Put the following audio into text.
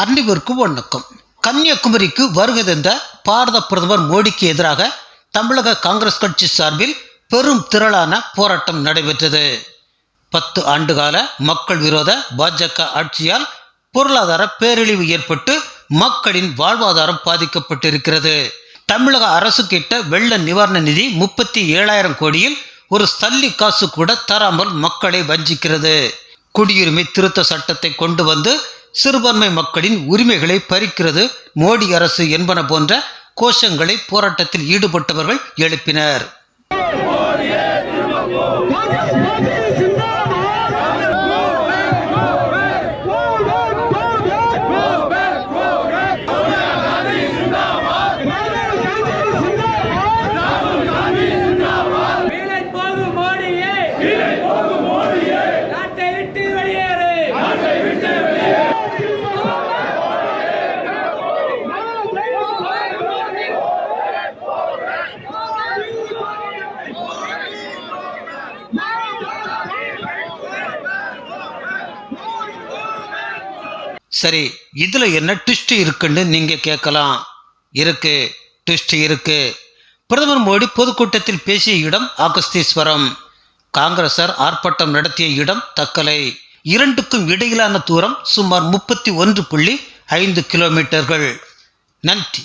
அன்றிவிற்கும் வணக்கம் கன்னியாகுமரிக்கு வருகை தந்த பாரத பிரதமர் மோடிக்கு எதிராக தமிழக காங்கிரஸ் கட்சி சார்பில் பெரும் திரளான போராட்டம் நடைபெற்றது. பத்து ஆண்டுகால மக்கள் விரோத பாஜக ஆட்சியால் பொருளாதார பேரழிவு ஏற்பட்டு மக்களின் வாழ்வாதாரம் பாதிக்கப்பட்டிருக்கிறது. தமிழக அரசு கிட்ட வெள்ள நிவாரண நிதி முப்பத்தி ஏழாயிரம் கோடியில் ஒரு சல்லி காசு கூட தராமல் மக்களை வஞ்சிக்கிறது. குடியுரிமை திருத்த சட்டத்தை கொண்டு வந்து சிறுபான்மை மக்களின் உரிமைகளை பறிக்கிறது மோடி அரசு என்பன போன்ற கோஷங்களை போராட்டத்தில் ஈடுபட்டவர்கள் எழுப்பினர். சரி இதில் என்ன ட்விஸ்ட் இருக்குன்னு நீங்கள் கேட்கலாம். இருக்கு ட்விஸ்ட் இருக்கு. பிரதமர் மோடி பொதுக்கூட்டத்தில் பேசிய இடம் ஆகஸ்தீஸ்வரம். காங்கிரசர் ஆர்ப்பாட்டம் நடத்திய இடம் தக்கலை. இரண்டுக்கும் இடையிலான தூரம் சுமார் முப்பத்தி ஒன்று புள்ளி ஐந்து கிலோமீட்டர்கள். நன்றி.